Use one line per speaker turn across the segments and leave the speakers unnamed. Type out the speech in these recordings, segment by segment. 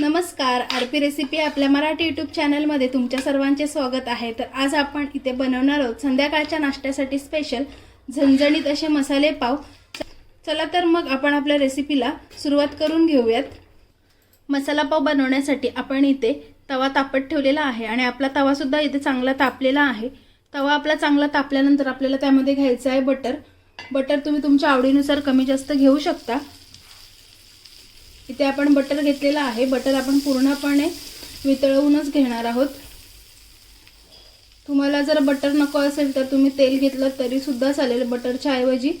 नमस्कार R P recipe आपल्या Marathi YouTube चॅनलमध्ये तुमच्या सर्वांचे स्वागत आहे. तर आज आपण इथे बनवणार आहोत संध्याकाळच्या नाश्त्यासाठी स्पेशल झणझणीत असे मसाले पाव. चला तर मग आपण आपल्या रेसिपीला सुरुवात करून घेऊयात. मसाला पाव बनवण्यासाठी आपण इथे तवा तापत ठेवलेला आहे आणि आपला तवासुद्धा इथे चांगला तापलेला आहे. तवा आपला चांगला तापल्यानंतर आपल्याला त्यामध्ये घ्यायचं आहे बटर. बटर तुम्ही तुमच्या आवडीनुसार कमी जास्त घेऊ शकता. इथे आपण बटर घेतलेलं आहे. बटर आपण पूर्णपणे वितळवूनच घेणार आहोत. तुम्हाला जर बटर नको असेल तर तुम्ही तेल घेतलं तरीसुद्धा चालेल. बटरच्या ऐवजी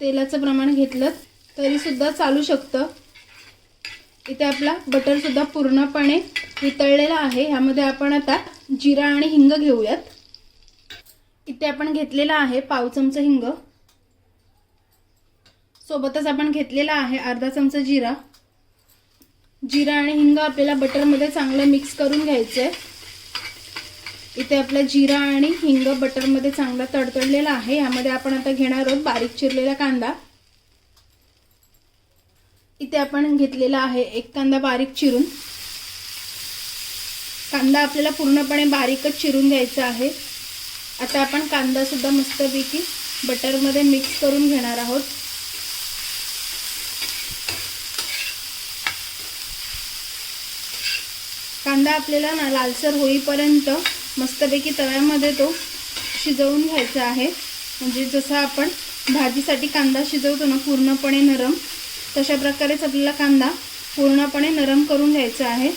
तेलाचं प्रमाण घेतलं तरीसुद्धा चालू शकतं. इथे आपला बटरसुद्धा पूर्णपणे वितळलेला आहे. ह्यामध्ये आपण आता जिरा आणि हिंग घेऊयात. इथे आपण घेतलेला आहे पाव चमचा हिंग. सोबतच आपण घेतलेला आहे अर्धा चमचा जिरा. जिरा आणि हिंग आपल्याला बटरमध्ये चांगलं मिक्स करून घ्यायचं आहे इथे आपला जिरा आणि हिंग बटरमध्ये चांगला तडतडलेला आहे. यामध्ये आपण आता घेणार आहोत बारीक चिरलेला कांदा. इथे आपण घेतलेला आहे एक कांदा बारीक चिरून. कांदा आपल्याला पूर्णपणे बारीकच चिरून घ्यायचा आहे. आता आपण कांदा सुद्धा मस्तपैकी बटरमध्ये मिक्स करून घेणार आहोत. कांदा आपल्याला ना लालसर होईपर्यंत मस्तपैकी तव्यामध्ये तो शिजवून घ्यायचा आहे. म्हणजे जसं आपण भाजीसाठी कांदा शिजवतो ना पूर्णपणे नरम तशा प्रकारेच आपल्याला कांदा पूर्णपणे नरम करून घ्यायचा आहे.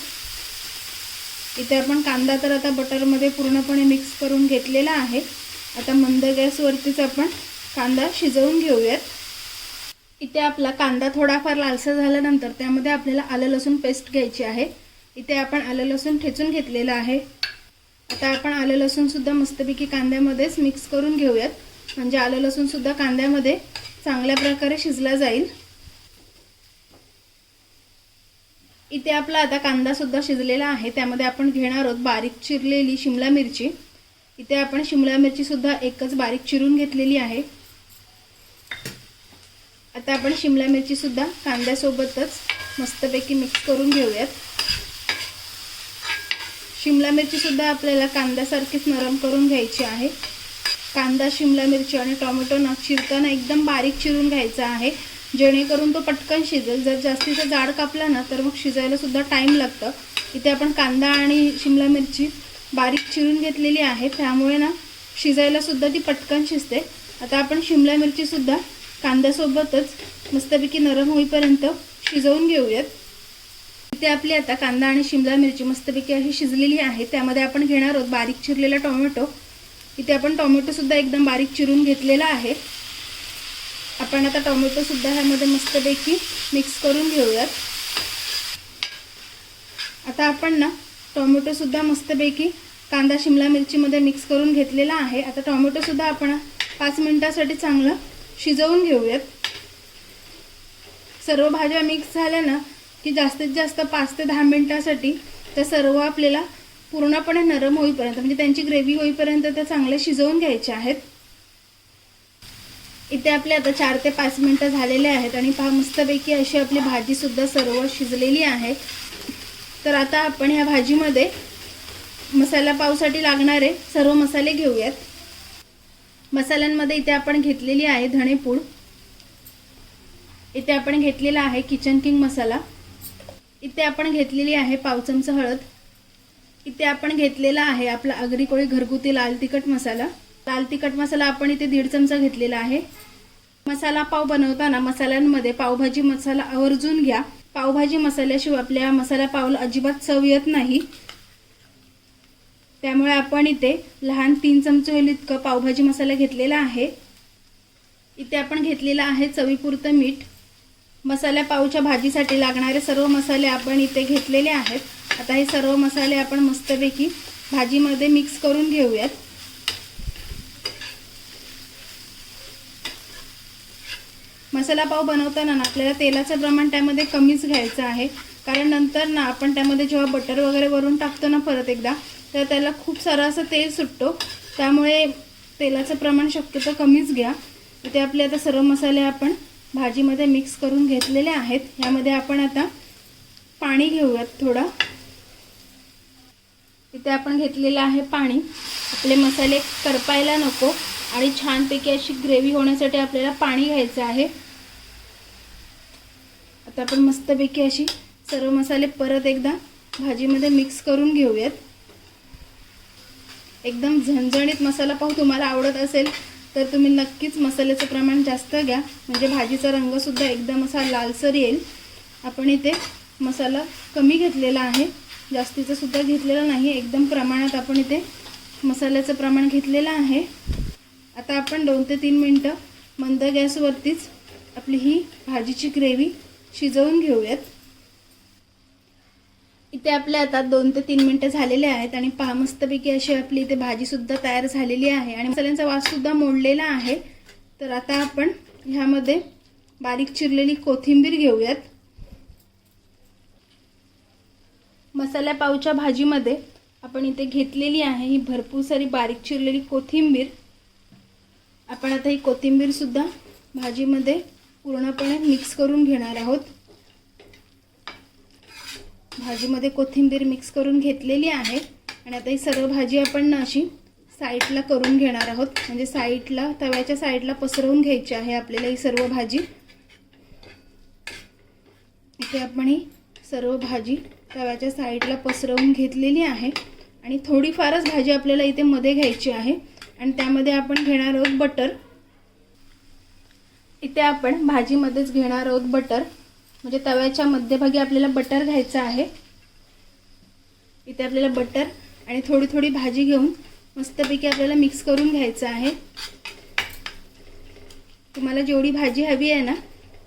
इथे आपण कांदा तर आता बटरमध्ये पूर्णपणे मिक्स करून घेतलेला आहे. आता मंद गॅसवरतीच आपण कांदा शिजवून घेऊयात. इथे आपला कांदा थोडाफार लालसर झाल्यानंतर त्यामध्ये आपल्याला आलं लसूण पेस्ट घ्यायची आहे. इथे आपण आलं लसूण ठेचून घेतलेलं आहे. आता आपण आलं लसूणसुद्धा मस्तपैकी कांद्यामध्येच मिक्स करून घेऊयात. म्हणजे आलं लसूणसुद्धा कांद्यामध्ये चांगल्या प्रकारे शिजला जाईल. इथे आपला आता कांदासुद्धा शिजलेला आहे. त्यामध्ये आपण घेणार आहोत बारीक चिरलेली शिमला मिरची. इथे आपण शिमला मिरचीसुद्धा एकच बारीक चिरून घेतलेली आहे. आता आपण शिमला मिरचीसुद्धा कांद्यासोबतच मस्तपैकी मिक्स करून घेऊयात. शिमला मिरचीसुद्धा आपल्याला कांद्यासारखीच नरम करून घ्यायची आहे. कांदा शिमला मिरची आणि टोमॅटो न चिरताना एकदम बारीक चिरून घ्यायचा आहे. जेणेकरून तो पटकन शिजेल. जर जास्तीचा जाड कापला ना तर मग शिजायलासुद्धा टाईम लागतं. इथे आपण कांदा आणि शिमला मिरची बारीक चिरून घेतलेली आहे. त्यामुळे ना शिजायलासुद्धा ती पटकन शिजते. आता आपण शिमला मिरचीसुद्धा कांद्यासोबतच मस्तपैकी नरम होईपर्यंत शिजवून घेऊयात. इथे आपली आता कांदा आणि शिमला मिरची मस्तपैकी अशी शिजलेली आहे. त्यामध्ये आपण घेणार आहोत बारीक चिरलेला टोमॅटो. इथे आपण टोमॅटोसुद्धा एकदम बारीक चिरून घेतलेला आहे. आपण आता टोमॅटोसुद्धा ह्यामध्ये मस्तपैकी मिक्स करून घेऊयात. आता आपण ना टोमॅटोसुद्धा मस्तपैकी कांदा शिमला मिरचीमध्ये मिक्स करून घेतलेला आहे. आता टोमॅटोसुद्धा आपण पाच मिनटासाठी चांगलं शिजवून घेऊयात. सर्व भाज्या मिक्स झाल्या ना की जास्तीत जास्त पाच ते दहा मिनटासाठी त्या सर्व आपल्याला पूर्णपणे नरम होईपर्यंत म्हणजे त्यांची ग्रेव्ही होईपर्यंत त्या चांगल्या शिजवून घ्यायच्या आहेत. इथे आपले आता चार ते पाच मिनटं झालेले आहेत आणि पहा मस्तपैकी अशी आपली भाजीसुद्धा सर्व शिजलेली आहे. तर आता आपण ह्या भाजीमध्ये मसाला पावसाठी लागणारे सर्व मसाले घेऊयात. मसाल्यांमध्ये इथे आपण घेतलेली आहे धणेपूड. इथे आपण घेतलेला आहे किचन किंग मसाला. इथे आपण घेतलेली आहे पाव चमचा हळद. इथे आपण घेतलेला आहे आपला आगरी कोळी घरगुती लाल तिखट मसाला. लाल तिखट मसाला आपण इथे दीड चमचा घेतलेला आहे. मसाला पाव बनवताना मसाल्यांमध्ये पावभाजी मसाला आवर्जून घ्या. पावभाजी मसाल्याशिवाय आपल्या मसाला पावला अजिबात चव येत नाही. त्यामुळे आपण इथे लहान तीन चमचे होईल इतकं पावभाजी मसाला घेतलेला आहे. इथे आपण घेतलेला आहे चवीपुरतं मीठ. मसाल्या पावच्या भाजीसाठी लागणारे सर्व मसाले आपण इथे घेतलेले आहेत. आता हे सर्व मसाले आपण मस्तपैकी भाजीमध्ये मिक्स करून घेऊयात. मसाला पाव बनवताना ना आपल्याला तेलाचं प्रमाण त्यामध्ये कमीच घ्यायचं आहे. कारण नंतर ना आपण त्यामध्ये जेव्हा बटर वगैरे वरून टाकतो ना परत एकदा तर त्याला खूप सारं असं तेल सुटतो. त्यामुळे तेलाचं प्रमाण शक्यतो कमीच घ्या. इथे आपले आता सर्व मसाले आपण भाजीमध्ये मिक्स करून घेतलेले आहेत. यामध्ये आपण आता पाणी घेऊयात थोडं. इथे आपण घेतलेलं आहे पाणी. आपले मसाले करपायला नको आणि छानपैकी अशी ग्रेव्ही होण्यासाठी आपल्याला पाणी घ्यायचं आहे. आता आपण मस्तपैकी अशी सर्व मसाले परत एकदा भाजीमध्ये मिक्स करून घेऊयात. एकदम झणझणीत मसाला पाहू तुम्हाला आवडत असेल. तर तुम्ही नक्कीच मसाल्याचं प्रमाण जास्त घ्या. म्हणजे भाजीचा रंगसुद्धा एकदम असा लालसर येईल. आपण इथे मसाला कमी घेतलेला आहे. जास्तीचा सुद्धा घेतलेला नाही. एकदम प्रमाणात आपण इथे मसाल्याचं प्रमाण घेतलेलं आहे. आता आपण दोन ते तीन मिनटं मंद गॅसवरतीच आपली ही भाजीची ग्रेव्ही शिजवून घेऊयात. इथे आपल्या आता दोन ते तीन मिनटं झालेले आहेत आणि पहा मस्तपैकी अशी आपली इथे भाजीसुद्धा तयार झालेली आहे. आणि मसाल्यांचा वाससुद्धा मोडलेला आहे. तर आता आपण ह्यामध्ये बारीक चिरलेली कोथिंबीर घेऊयात. मसाल्या पावच्या भाजीमध्ये आपण इथे घेतलेली आहे ही भरपूर सारी बारीक चिरलेली कोथिंबीर. आपण आता ही कोथिंबीरसुद्धा भाजीमध्ये पूर्णपणे मिक्स करून घेणार आहोत. भाजीमध्ये कोथिंबीर मिक्स करून घेतलेली आहे. आणि आता ही सर्व भाजी आपण ना अशी साईडला करून घेणार आहोत. म्हणजे साईडला तव्याच्या साईडला पसरवून घ्यायची आहे आपल्याला ही सर्व भाजी. इथे आपण ही सर्व भाजी तव्याच्या साईडला पसरवून घेतलेली आहे. आणि थोडीफारच भाजी आपल्याला इथे मध्ये घ्यायची आहे. आणि त्यामध्ये आपण घेणार आहोत बटर. इथे आपण भाजीमध्येच घेणार आहोत बटर. म्हणजे तव्याच्या मध्यभागी आपल्याला बटर घ्यायचं आहे. इथे आपल्याला बटर आणि थोडी थोडी भाजी घेऊन मस्तपैकी आपल्याला मिक्स करून घ्यायचं आहे. तुम्हाला जेवढी भाजी हवी आहे ना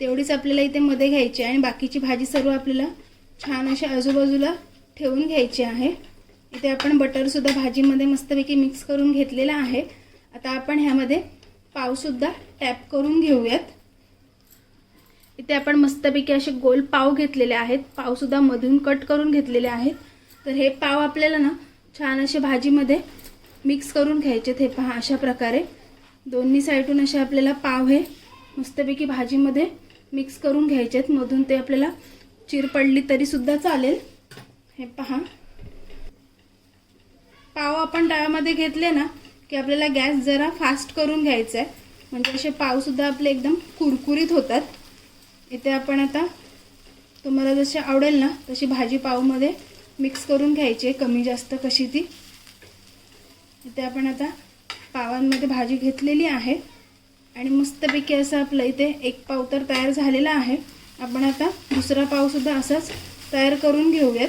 तेवढीच आपल्याला इथे मध्ये घ्यायची आहे आणि बाकीची भाजी सर्व आपल्याला छान अशा आजूबाजूला ठेवून घ्यायची आहे. इथे आपण बटरसुद्धा भाजीमध्ये मस्तपैकी मिक्स करून घेतलेला आहे. आता आपण ह्यामध्ये पावसुद्धा टॅप करून घेऊयात. इथे आपण मस्तपैकी असे गोल पाव घेतलेले आहेत. पावसुद्धा मधून कट करून घेतलेले आहेत. तर हे पाव आपल्याला ना छान असे भाजीमध्ये मिक्स करून घ्यायचेत हे पहा अशा प्रकारे. दोन्ही साईडून असे आपल्याला पाव हे मस्तपैकी भाजीमध्ये मिक्स करून घ्यायचेत मधून ते आपल्याला चिर पडली तरीसुद्धा चालेल. हे पहा. पाव आपण तव्यामध्ये घेतले ना की आपल्याला गॅस जरा फास्ट करून घ्यायचा आहे म्हणजे असे पावसुद्धा आपले एकदम कुरकुरीत होतात. इथे आपण आता तुम्हाला जशी आवडेल ना तशी भाजी पावमध्ये मिक्स करून घ्यायची आहे कमी जास्त कशी ती. इथे आपण आता पावांमध्ये भाजी घेतलेली आहे. आणि मस्तपैकी असं आपलं इथे एक पाव तर तयार झालेला आहे. आपण आता दुसरा पावसुद्धा असाच तयार करून घेऊयात.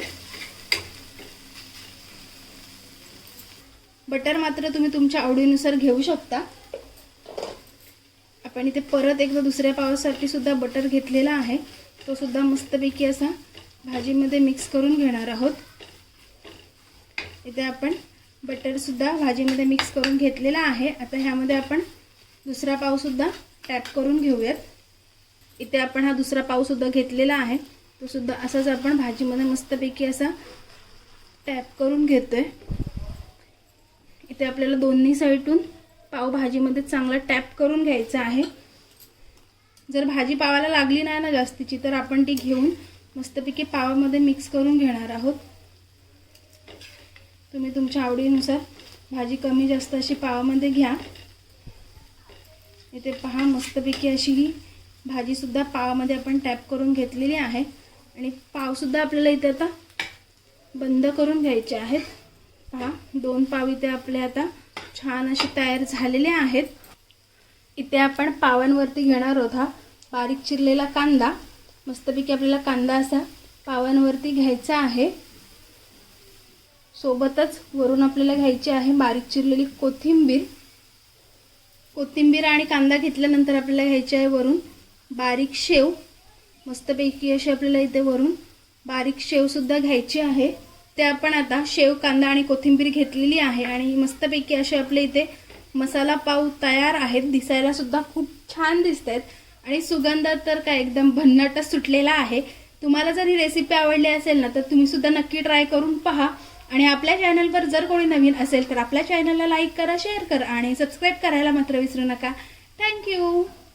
बटर मात्र तुम्ही तुमच्या आवडीनुसार घेऊ शकता. आपण इथे परत एकदा दुसऱ्या पावासाठी सुद्धा बटर घेतलेला आहे. तो सुद्धा मस्तपैकी असा भाजीमध्ये मिक्स करून घेणार आहोत. इथे आपण बटरसुद्धा भाजीमध्ये मिक्स करून घेतलेला आहे. आता ह्यामध्ये आपण दुसरा पावसुद्धा टॅप करून घेऊयात. इथे आपण हा दुसरा पावसुद्धा घेतलेला आहे. तो सुद्धा असाच आपण भाजीमध्ये मस्तपैकी असा टॅप करून घेतोय. इथे आपल्याला दोन्ही साईडून पावभाजीमध्ये चांगलं टॅप करून घ्यायचं आहे. जर भाजी पावाला लागली नाही ना जास्तीची तर आपण ती घेऊन मस्तपैकी पावामध्ये मिक्स करून घेणार आहोत. तुम्ही तुमच्या आवडीनुसार भाजी कमी जास्त अशी पावामध्ये घ्या. इथे पहा मस्तपैकी अशी ही भाजीसुद्धा पावामध्ये आपण टॅप करून घेतलेली आहे. आणि पावसुद्धा आपल्याला इथे आता बंद करून घ्यायचे आहेत. पहा दोन पाव इथे आपले आता छान असे तयार झालेले आहेत. इथे आपण पावांवरती घेणार आहोत हा बारीक चिरलेला कांदा. मस्तपैकी आपल्याला कांदा असा पावांवरती घ्यायचा आहे. सोबतच वरून आपल्याला घ्यायची आहे बारीक चिरलेली कोथिंबीर. कोथिंबीर आणि कांदा घेतल्यानंतर आपल्याला घ्यायची आहे वरून बारीक शेव. मस्तपैकी अशी आपल्याला इथे वरून बारीक शेवसुद्धा घ्यायची आहे. ते आपण आता शेव कांदा आणि कोथिंबीर घेतलेली आहे आणि मस्तपैकी असे आपले इथे मसाला पाव तयार आहेत. दिसायला सुद्धा खूप छान दिसत आहेत आणि सुगंध तर काय एकदम भन्नाटच सुटलेला आहे. तुम्हाला जर ही रेसिपी आवडली असेल ना तर तुम्ही सुद्धा नक्की ट्राय करून पहा. आणि आपल्या चॅनलवर जर कोणी नवीन असेल तर आपल्या चॅनलला लाईक करा शेअर करा आणि सबस्क्राईब करायला मात्र विसरू नका. थँक्यू